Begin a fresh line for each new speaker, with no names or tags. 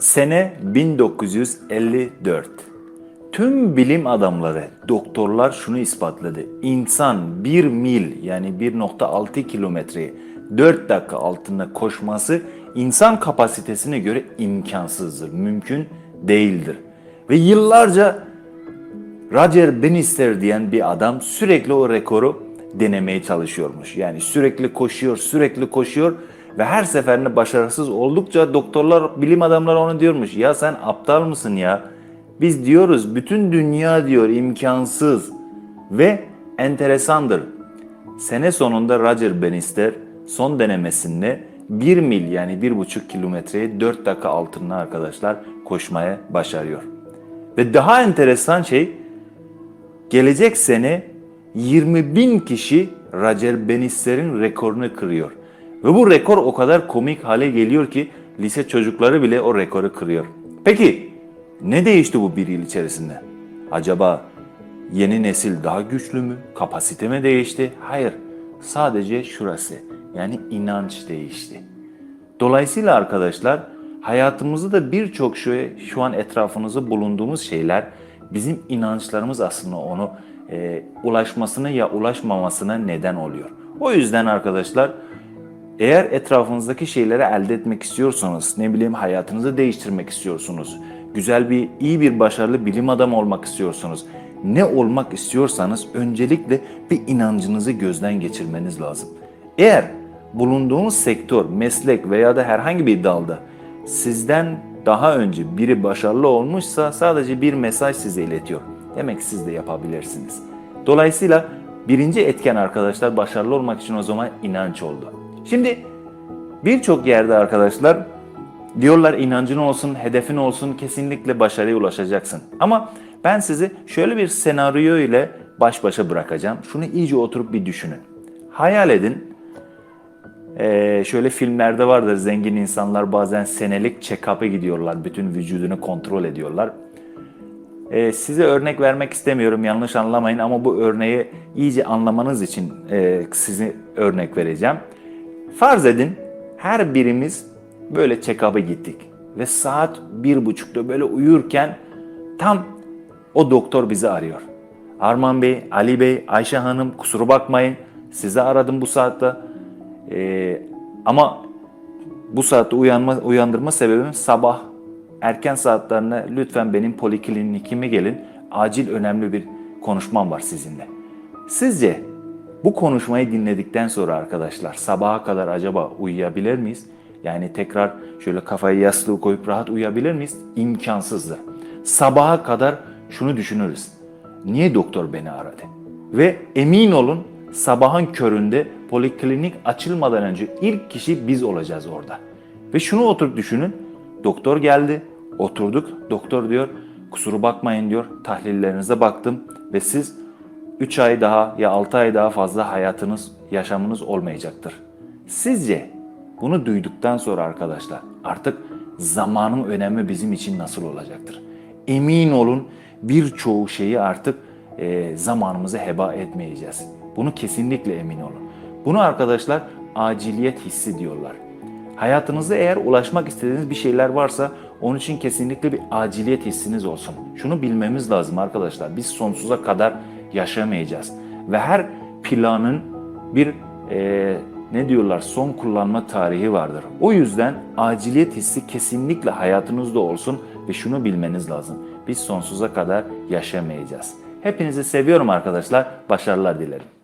Sene 1954. Tüm bilim adamları, doktorlar şunu ispatladı. İnsan 1 mil yani 1.6 kilometreyi 4 dakika altında koşması insan kapasitesine göre imkansızdır, mümkün değildir. Ve yıllarca Roger Bannister diyen bir adam sürekli o rekoru denemeye çalışıyormuş. Yani sürekli koşuyor, sürekli koşuyor ve her seferinde başarısız oldukça doktorlar, bilim adamları onu diyormuş. Ya sen aptal mısın ya? Biz diyoruz bütün dünya diyor imkansız ve enteresandır. Sene sonunda Roger Bannister son denemesinde 1 mil yani 1,5 kilometreyi 4 dakika altında arkadaşlar koşmaya başarıyor. Ve daha enteresan şey gelecek sene 20 bin kişi Roger Bannister'in rekorunu kırıyor. Ve bu rekor o kadar komik hale geliyor ki lise çocukları bile o rekoru kırıyor. Peki ne değişti bu bir yıl içerisinde? Acaba yeni nesil daha güçlü mü? Kapasite mi değişti? Hayır. Sadece şurası. Yani inanç değişti. Dolayısıyla arkadaşlar hayatımızda da birçok şey şu an etrafımızda bulunduğumuz şeyler bizim inançlarımız aslında onu e, ulaşmasına ya ulaşmamasına neden oluyor. O yüzden arkadaşlar eğer etrafınızdaki şeyleri elde etmek istiyorsanız, ne bileyim hayatınızı değiştirmek istiyorsunuz, güzel bir, iyi bir başarılı bilim adamı olmak istiyorsunuz, ne olmak istiyorsanız öncelikle bir inancınızı gözden geçirmeniz lazım. Eğer bulunduğunuz sektör, meslek veya da herhangi bir dalda sizden daha önce biri başarılı olmuşsa sadece bir mesaj size iletiyor. Demek siz de yapabilirsiniz. Dolayısıyla birinci etken arkadaşlar başarılı olmak için o zaman inanç oldu. Şimdi birçok yerde arkadaşlar diyorlar inancın olsun, hedefin olsun kesinlikle başarıya ulaşacaksın. Ama ben sizi şöyle bir senaryo ile baş başa bırakacağım. Şunu iyice oturup bir düşünün. Hayal edin ee, şöyle filmlerde vardır zengin insanlar bazen senelik check-up'a gidiyorlar. Bütün vücudunu kontrol ediyorlar. Ee, size örnek vermek istemiyorum yanlış anlamayın ama bu örneği iyice anlamanız için e, size örnek vereceğim. Farz edin her birimiz böyle check-up'a gittik ve saat bir buçukta böyle uyurken tam o doktor bizi arıyor. Arman Bey, Ali Bey, Ayşe Hanım kusura bakmayın sizi aradım bu saatte. Ee, ama bu saatte uyanma, uyandırma sebebim sabah erken saatlerinde lütfen benim poliklinikime gelin. Acil önemli bir konuşmam var sizinle. Sizce bu konuşmayı dinledikten sonra arkadaşlar sabaha kadar acaba uyuyabilir miyiz? Yani tekrar şöyle kafayı yastığı koyup rahat uyuyabilir miyiz? İmkansızdır. Sabaha kadar şunu düşünürüz. Niye doktor beni aradı? Ve emin olun sabahın köründe poliklinik açılmadan önce ilk kişi biz olacağız orada. Ve şunu oturup düşünün. Doktor geldi, oturduk. Doktor diyor, kusura bakmayın diyor, tahlillerinize baktım ve siz 3 ay daha ya 6 ay daha fazla hayatınız, yaşamınız olmayacaktır. Sizce bunu duyduktan sonra arkadaşlar artık zamanın önemi bizim için nasıl olacaktır? Emin olun birçoğu şeyi artık e, zamanımızı heba etmeyeceğiz. Bunu kesinlikle emin olun. Bunu arkadaşlar aciliyet hissi diyorlar. Hayatınızda eğer ulaşmak istediğiniz bir şeyler varsa onun için kesinlikle bir aciliyet hissiniz olsun. Şunu bilmemiz lazım arkadaşlar. Biz sonsuza kadar yaşamayacağız. Ve her planın bir e, ne diyorlar son kullanma tarihi vardır. O yüzden aciliyet hissi kesinlikle hayatınızda olsun ve şunu bilmeniz lazım. Biz sonsuza kadar yaşamayacağız. Hepinizi seviyorum arkadaşlar. Başarılar dilerim.